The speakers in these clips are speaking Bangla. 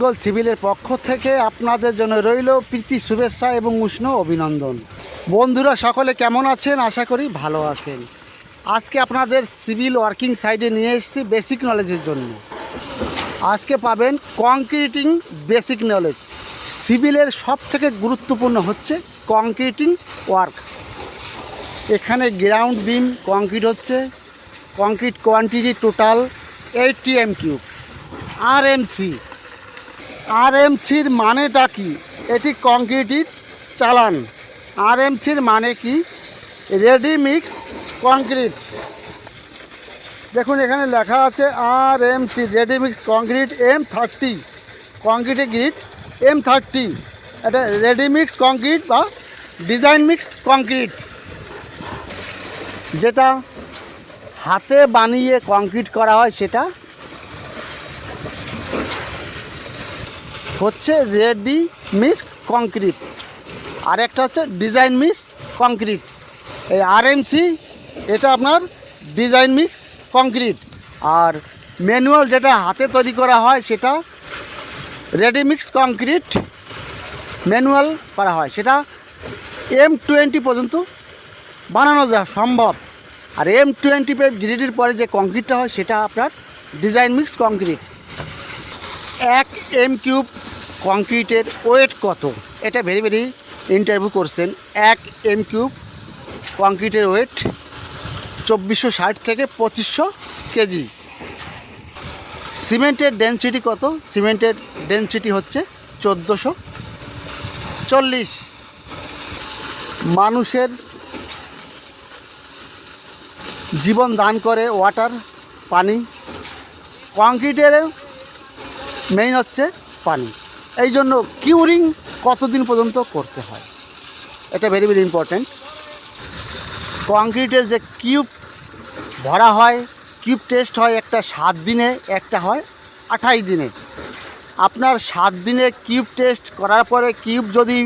বেঙ্গল সিভিলের পক্ষ থেকে আপনাদের জন্য রইল প্রীতি শুভেচ্ছা এবং উষ্ণ অভিনন্দন। বন্ধুরা, সকলে কেমন আছেন? আশা করি ভালো আছেন। আজকে আপনাদের সিভিল ওয়ার্কিং সাইডে নিয়ে এসেছি বেসিক নলেজের জন্য। আজকে পাবেন কংক্রিটিং বেসিক নলেজ। সিভিলের সব থেকে গুরুত্বপূর্ণ হচ্ছে কংক্রিটিং ওয়ার্ক। এখানে গ্রাউন্ড বিম, কংক্রিট হচ্ছে, concrete quantity total eighty M cube. R M C. আর এম সির মানেটা কি? এটি কংক্রিটির চালান। আর এম সির মানে কি? রেডি মিক্স কংক্রিট দেখুন, এখানে লেখা আছে R M C ready mix concrete M thirty কংক্রিটের গ্রিড এম থার্টি এটা রেডি মিক্স কংক্রিট বা ডিজাইন মিক্স কংক্রিট যেটা হাতে বানিয়ে কংক্রিট করা হয়, সেটা হচ্ছে রেডি মিক্স কংক্রিট। আর একটা হচ্ছে ডিজাইন মিক্স কংক্রিট। এই আরএমসি এটা আপনার ডিজাইন মিক্স কংক্রিট। আর ম্যানুয়াল যেটা হাতে তৈরি করা হয় সেটা রেডি মিক্স কংক্রিট ম্যানুয়াল করা হয়। সেটা এম টোয়েন্টি পর্যন্ত বানানো যা সম্ভব। আর এম টোয়েন্টি ফাইভ গ্রিডের পরে যে কংক্রিটটা হয় সেটা আপনার ডিজাইন মিক্স কংক্রিট। এক এম কিউব কংক্রিটের ওয়েট কত? এটা ভেরি ভেরি ইন্টারভিউ করছেন। এক এম কিউব কংক্রিটের ওয়েট চব্বিশশো ষাট থেকে পঁচিশশো কেজি। সিমেন্টের ডেন্সিটি কত? সিমেন্টের ডেন্সিটি হচ্ছে চোদ্দোশো চল্লিশ। মানুষের জীবন দান করে ওয়াটার পানি। কংক্রিটের মেইন হচ্ছে পানি। এই জন্য কিউরিং কতদিন পর্যন্ত করতে হয়? এটা ভেরি ভেরি ইম্পর্ট্যান্ট কংক্রিটের যে কিউব ভরা হয় কিউব টেস্ট হয় একটা সাত দিনে, একটা হয় আঠাশ দিনে। আপনার সাত দিনে কিউব টেস্ট করার পরে কিউব যদি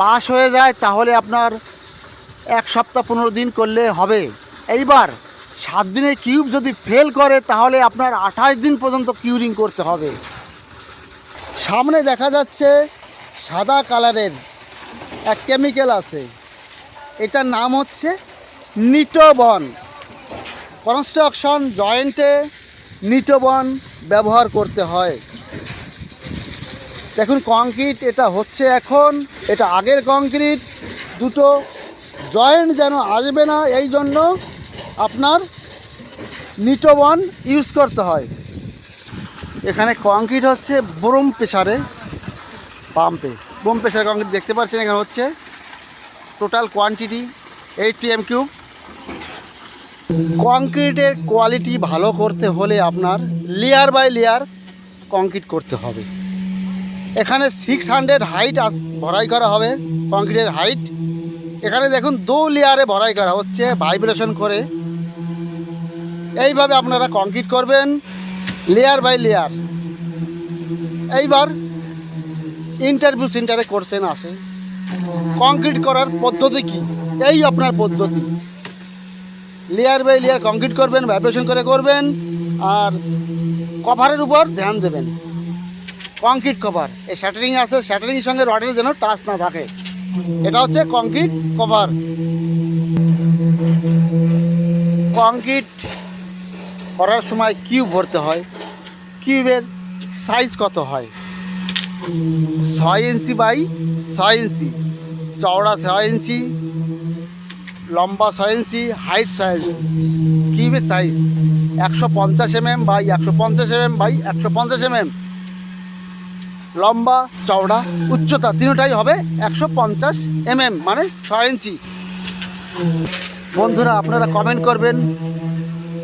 পাস হয়ে যায়, তাহলে আপনার এক সপ্তাহ পনেরো দিন করলে হবে। এইবার সাত দিনে কিউব যদি ফেল করে, তাহলে আপনার আঠাশ দিন পর্যন্ত কিউরিং করতে হবে। সামনে দেখা যাচ্ছে সাদা কালারের এক কেমিক্যাল আছে। এটার নাম হচ্ছে নিটোবন। কনস্ট্রাকশন জয়েন্টে নিটোবন ব্যবহার করতে হয়। দেখুন কংক্রিট এটা হচ্ছে এখন, এটা আগের কংক্রিট দুটো জয়েন্ট যেন আসবে না এই জন্য আপনার নিটোবন ইউজ করতে হয়। এখানে কংক্রিট হচ্ছে বোরম প্রেশারে পাম্পে। বোম প্রেশার কংক্রিট দেখতে পাচ্ছেন, এখানে হচ্ছে total quantity eighty M cube. কংক্রিটের কোয়ালিটি ভালো করতে হলে আপনার লেয়ার বাই লেয়ার কংক্রিট করতে হবে। এখানে সিক্স হান্ড্রেড হাইট ভরাই করা হবে কংক্রিটের হাইট। এখানে দেখুন দু লেয়ারে ভরাই করা হচ্ছে ভাইব্রেশন করে। এইভাবে আপনারা কংক্রিট করবেন। লেয়ার বাই লেয়ার এইবার ইন্টারভিউ সেন্টারে করছেন আসে। কংক্রিট করার পদ্ধতি কি? এই আপনার পদ্ধতি। লেয়ার বাই লেয়ার কংক্রিট করবেন ভাইব্রেশন করে করবেন, আর কভারের উপর ধ্যান দেবেন। কংক্রিট কভার এই শ্যাটারিং আছে শ্যাটারিংয়ের সঙ্গে রডের যেন টাচ না থাকে। এটা হচ্ছে কংক্রিট কভার কংক্রিট করার সময় কিউব ভরতে হয়। কিউবের সাইজ কত হয়? ছয় ইঞ্চি বাই ছয় ইঞ্চি। চওড়া ছয় ইঞ্চি, লম্বা ছয় ইঞ্চি হাইট ছয় ইঞ্চি। কিউবের সাইজ একশো পঞ্চাশ এমএম বাই একশো পঞ্চাশ এমএম বাই একশো পঞ্চাশ এমএম লম্বা, চওড়া, উচ্চতা তিনটাই হবে একশো পঞ্চাশ এমএম মানে ছয় ইঞ্চি। বন্ধুরা, আপনারা কমেন্ট করবেন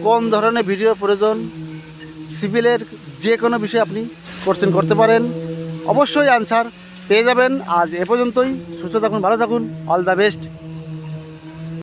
কোন ধরনের ভিডিওর প্রয়োজন। সিভিলের যে কোনো বিষয়ে আপনি কোশ্চেন করতে পারেন। অবশ্যই আনসার পেয়ে যাবেন। আজ এ পর্যন্তই। সুস্থ থাকুন, ভালো থাকুন। All the best